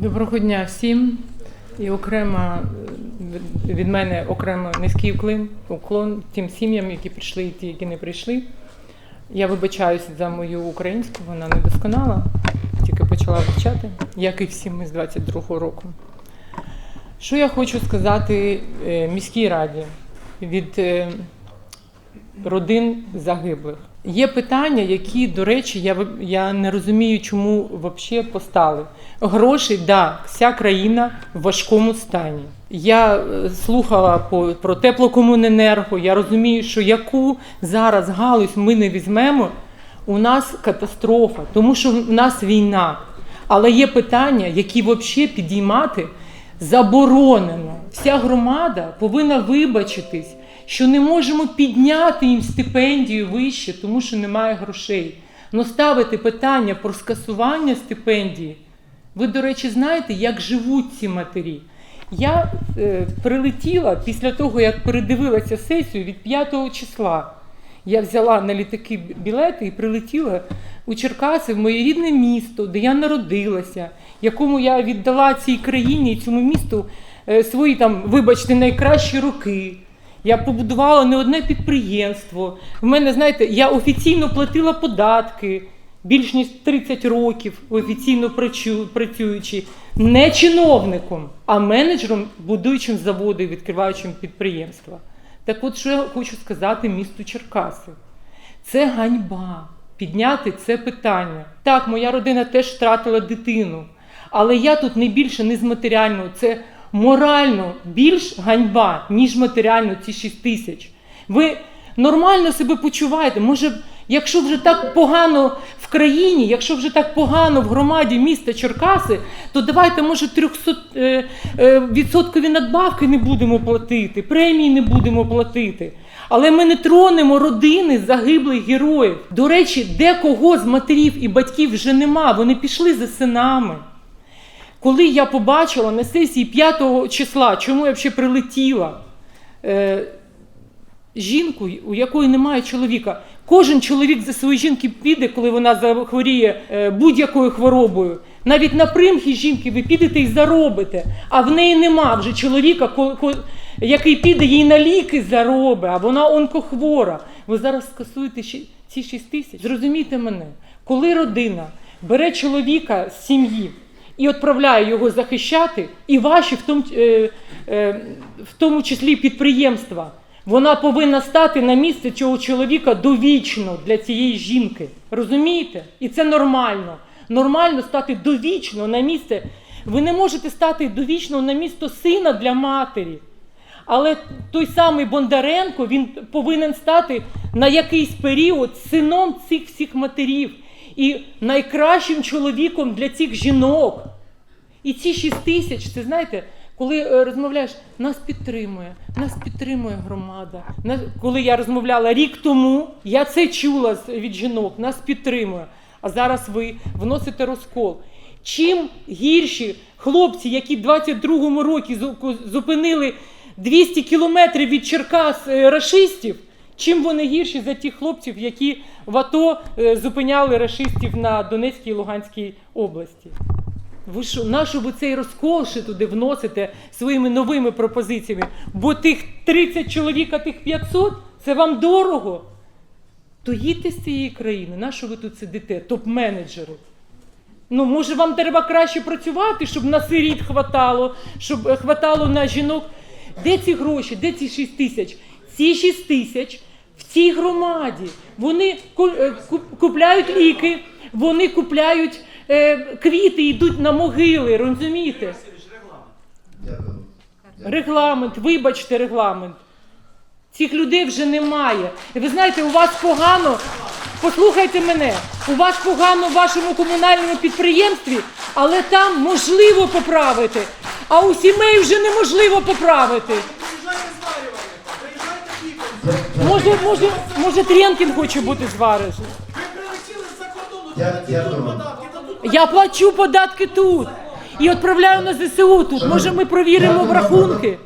Доброго дня всім. І окремо е, від- мене окремо низький уклін, уклон тим сім'ям, які прийшли, і ті, які не прийшли. Я вибачаюся за мою українську, вона не досконала, тільки почала вивчати, як і всі ми з 22-го року. Що я хочу сказати е, міській раді від е, родин загиблих. Є питання, які, до речі, я, я не розумію, чому взагалі постали. Гроші, да, вся країна в важкому стані. Я е, слухала по, про теплокомуненерго, я розумію, що яку зараз галузь ми не візьмемо, у нас катастрофа, тому що в нас війна. Але є питання, які взагалі підіймати заборонено. Вся громада повинна вибачитись, що не можемо підняти їм стипендію вище, тому що немає грошей. Но ставити питання про скасування стипендії. Ви, до речі, знаєте, як живуть ці матері? Я е, прилетіла після того, як передивилася сесію від 5 числа. Я взяла на літаки білети і прилетіла у Черкаси, в моє рідне місто, де я народилася, якому я віддала цій країні і цьому місту е, свої там, вибачте, найкращі роки. Я побудувала не одне підприємство. В мене, знаєте, я офіційно платила податки більш ніж 30 років, офіційно працюючи не чиновником, а менеджером, будуючим заводи відкриваючим підприємства. Так от, що я хочу сказати місту Черкаси. Це ганьба підняти це питання. Так, моя родина теж втратила дитину, але я тут не більше не з матеріального, це морально більш ганьба, ніж матеріально ці 6 тисяч. Ви нормально себе почуваєте? Може, якщо вже так погано в країні, якщо вже так погано в громаді міста Черкаси, то давайте, може, 300 е, е, відсоткові надбавки не будемо платити, премії не будемо платити. Але ми не тронемо родини загиблих героїв. До речі, де кого з матерів і батьків вже нема, вони пішли за синами. Коли я побачила на сесії 5 числа, чому я взагалі прилетіла, е, жінку, у якої немає чоловіка. Кожен чоловік за свої жінки піде, коли вона захворіє е, будь-якою хворобою. Навіть на примхи жінки ви підете і заробите, а в неї нема вже чоловіка, ко- ко- який піде їй на ліки заробить, а вона онкохвора. Ви зараз скасуєте ці 6 тисяч. Зрозумійте мене, коли родина бере чоловіка з сім'ї і відправляє його захищати, і ваші, в тому, е, е, в тому числі підприємства, вона повинна стати на місце цього чоловіка довічно для цієї жінки. Розумієте? І це нормально. Нормально стати довічно на місце. Ви не можете стати довічно на місто сина для матері. Але той самий Бондаренко він повинен стати на якийсь період сином цих всіх матерів і найкращим чоловіком для цих жінок. І ці 6 тисяч, це знаєте, коли е, розмовляєш, нас підтримує, нас підтримує громада. Нас, коли я розмовляла рік тому, я це чула від жінок, нас підтримує. А зараз ви вносите розкол. Чим гірші хлопці, які в 22-му році зупинили 200 кілометрів від Черкас е, рашистів, чим вони гірші за тих хлопців, які в АТО е, зупиняли рашистів на Донецькій і Луганській області? Ви що, нащо ви цей розкол ще туди вносите своїми новими пропозиціями? Бо тих 30 чоловік, а тих 500 це вам дорого. То їдьте з цієї країни, нащо ви тут сидите, топ-менеджери? Ну, може, вам треба краще працювати, щоб на сиріт хватало, щоб е, хватало на жінок. Де ці гроші? Де ці 6 тисяч? Ці 6 тисяч в цій громаді. Вони е, куп- купляють ліки, вони купляють квіти, йдуть на могили, розумієте? Регламент, вибачте, регламент. Цих людей вже немає. І ви знаєте, у вас погано, послухайте мене, у вас погано в вашому комунальному підприємстві, але там можливо поправити. А у сімей вже неможливо поправити. Може, може, може, Тренкін хоче бути зварений. Ви прилетіли з-за кордону, Я- платіть я думаю. податки, Я плачу податки тут і відправляю на ЗСУ тут. Може, ми провіримо в рахунки.